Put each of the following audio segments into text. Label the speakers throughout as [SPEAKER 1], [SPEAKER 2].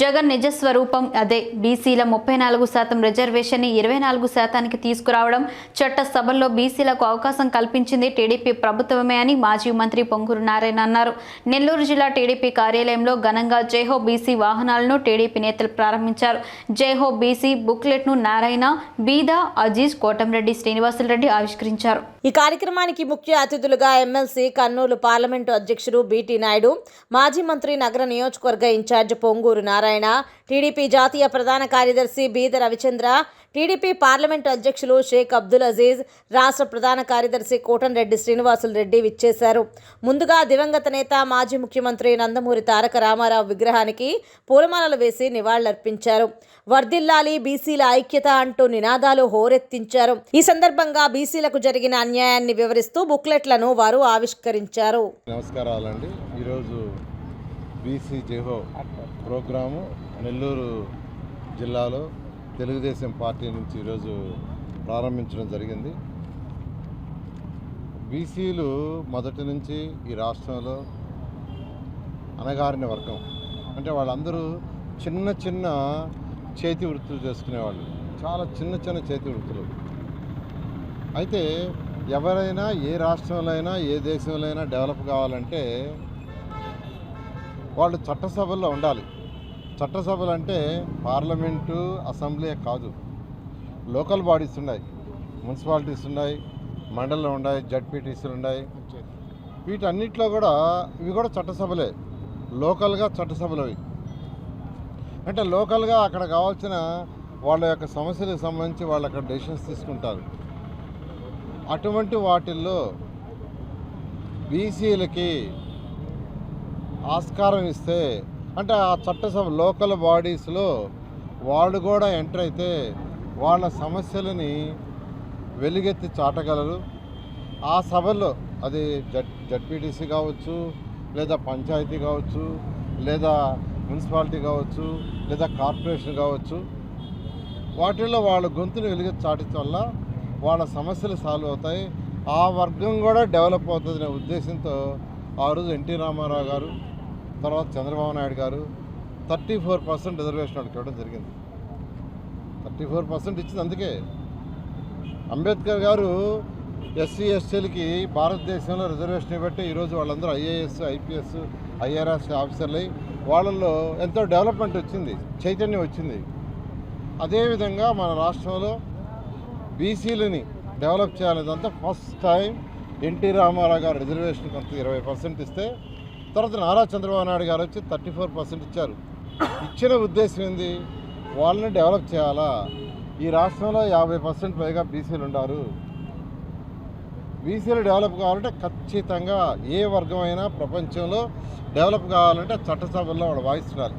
[SPEAKER 1] జగన్ నిజ స్వరూపం. అదే బీసీల ముప్పై నాలుగు శాతం రిజర్వేషన్ని ఇరవై నాలుగు శాతానికి తీసుకురావడం చట్టసభల్లో బీసీలకు అవకాశం కల్పించింది టీడీపీ ప్రభుత్వమే అని మాజీ మంత్రి పొంగూరు నారాయణ అన్నారు. నెల్లూరు జిల్లా టీడీపీ కార్యాలయంలో ఘనంగా జైహో బీసీ వాహనాలను టీడీపీ నేతలు ప్రారంభించారు. జైహో బీసీ బుక్లెట్ను నారాయణ బీదా అజీజ్ కోటంరెడ్డి శ్రీనివాసులరెడ్డి ఆవిష్కరించారు.
[SPEAKER 2] ఈ కార్యక్రమానికి ముఖ్య అతిథులుగా ఎమ్మెల్సీ కర్నూలు పార్లమెంటు అధ్యక్షుడు బీటీ నాయుడు మాజీ మంత్రి నగర నియోజకవర్గ ఇన్ఛార్జ్ పొంగూరు నారాయణ టీడీపీ జాతీయ ప్రధాన కార్యదర్శి బీద రవిచంద్ర టీడీపీ పార్లమెంటు అధ్యక్షులు షేక్ అబ్దుల్ అజీజ్ రాష్ట్ర ప్రధాన కార్యదర్శి కోటంరెడ్డి శ్రీనివాసులు రెడ్డి విచ్చేశారు. ముందుగా దివంగత నేత మాజీ ముఖ్యమంత్రి నందమూరి తారక రామారావు విగ్రహానికి పూలమాలలు వేసి నివాళులర్పించారు. వర్ధిల్లాలి బీసీల ఐక్యత అంటూ నినాదాలు హోరెత్తించారు. ఈ సందర్భంగా బీసీలకు జరిగిన అన్యాయాన్ని వివరిస్తూ బుక్లెట్లను వారు ఆవిష్కరించారు.
[SPEAKER 3] నమస్కారాలండి. ఈరోజు బీసీ జెహో ప్రోగ్రాము నెల్లూరు జిల్లాలో తెలుగుదేశం పార్టీ నుంచి ఈరోజు ప్రారంభించడం జరిగింది. బీసీలు మొదటి నుంచి ఈ రాష్ట్రంలో అణగారిన వర్గం. అంటే వాళ్ళందరూ చిన్న చిన్న చేతి వృత్తులు చేసుకునేవాళ్ళు. చాలా చిన్న చిన్న చేతి వృత్తులు. అయితే ఎవరైనా ఏ రాష్ట్రంలో అయినా ఏ దేశంలో అయినా డెవలప్ కావాలంటే వాళ్ళు చట్టసభల్లో ఉండాలి. చట్టసభలు అంటే పార్లమెంటు అసెంబ్లీ కాదు. లోకల్ బాడీస్ ఉన్నాయి. మున్సిపాలిటీస్ ఉన్నాయి మండలం ఉన్నాయి జడ్పీటీసీలు ఉన్నాయి. వీటన్నిటిలో కూడా ఇవి కూడా చట్టసభలే. లోకల్గా చట్టసభలు అవి. అంటే లోకల్గా అక్కడ కావాల్సిన వాళ్ళ యొక్క సమస్యలకు సంబంధించి వాళ్ళు అక్కడ డెసిషన్స్ తీసుకుంటారు. అటువంటి వాటిల్లో బీసీలకి ఆస్కారం ఇస్తే అంటే ఆ చట్టసభ లోకల్ బాడీస్లో వాళ్ళు కూడా ఎంటర్ అయితే వాళ్ళ సమస్యలని వెలుగెత్తి చాటగలరు. ఆ సభలో అది జడ్ జడ్పీటీసీ కావచ్చు లేదా పంచాయతీ కావచ్చు లేదా మున్సిపాలిటీ కావచ్చు లేదా కార్పొరేషన్ కావచ్చు వాటిల్లో వాళ్ళ గొంతుని వెలుగెత్తి చాటించడం వల్ల వాళ్ళ సమస్యలు సాల్వ్ అవుతాయి. ఆ వర్గం కూడా డెవలప్ అవుతుందనే ఉద్దేశంతో ఆ రోజు ఎన్టీ రామారావు గారు తర్వాత చంద్రబాబు నాయుడు గారు థర్టీ ఫోర్ పర్సెంట్ రిజర్వేషన్ వాళ్ళకి ఇవ్వడం జరిగింది. థర్టీ ఫోర్ పర్సెంట్ ఇచ్చింది అందుకే. అంబేద్కర్ గారు ఎస్సీ ఎస్టీలకి భారతదేశంలో రిజర్వేషన్ ఇవ్వబట్టి ఈరోజు వాళ్ళందరూ ఐఏఎస్ ఐపీఎస్ ఐఆర్ఎస్ ఆఫీసర్లు అయి వాళ్ళల్లో ఎంతో డెవలప్మెంట్ వచ్చింది చైతన్యం వచ్చింది. అదేవిధంగా మన రాష్ట్రంలో బీసీలని develop చేయాలనేదంతా first time NT Ramarao garu reservation కొంత ఇరవై పర్సెంట్ ఇస్తే తర్వాత నారా చంద్రబాబు నాయుడు గారు వచ్చి థర్టీ ఫోర్ పర్సెంట్ ఇచ్చారు. ఇచ్చిన ఉద్దేశం ఏంది? వాళ్ళని డెవలప్ చేయాలా? ఈ రాష్ట్రంలో యాభై పర్సెంట్ పైగా బీసీలు ఉన్నారు బీసీలు డెవలప్ కావాలంటే ఖచ్చితంగా ఏ వర్గమైనా ప్రపంచంలో డెవలప్ కావాలంటే చట్టసభల్లో వాళ్ళు వాయిస్తున్నారు.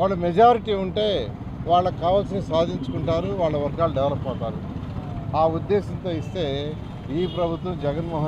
[SPEAKER 3] వాళ్ళు మెజారిటీ ఉంటే వాళ్ళకి కావాల్సినవి సాధించుకుంటారు వాళ్ళ వర్గాలు డెవలప్ అవుతారు. ఆ ఉద్దేశంతో ఇస్తే ఈ ప్రభుత్వం జగన్మోహన్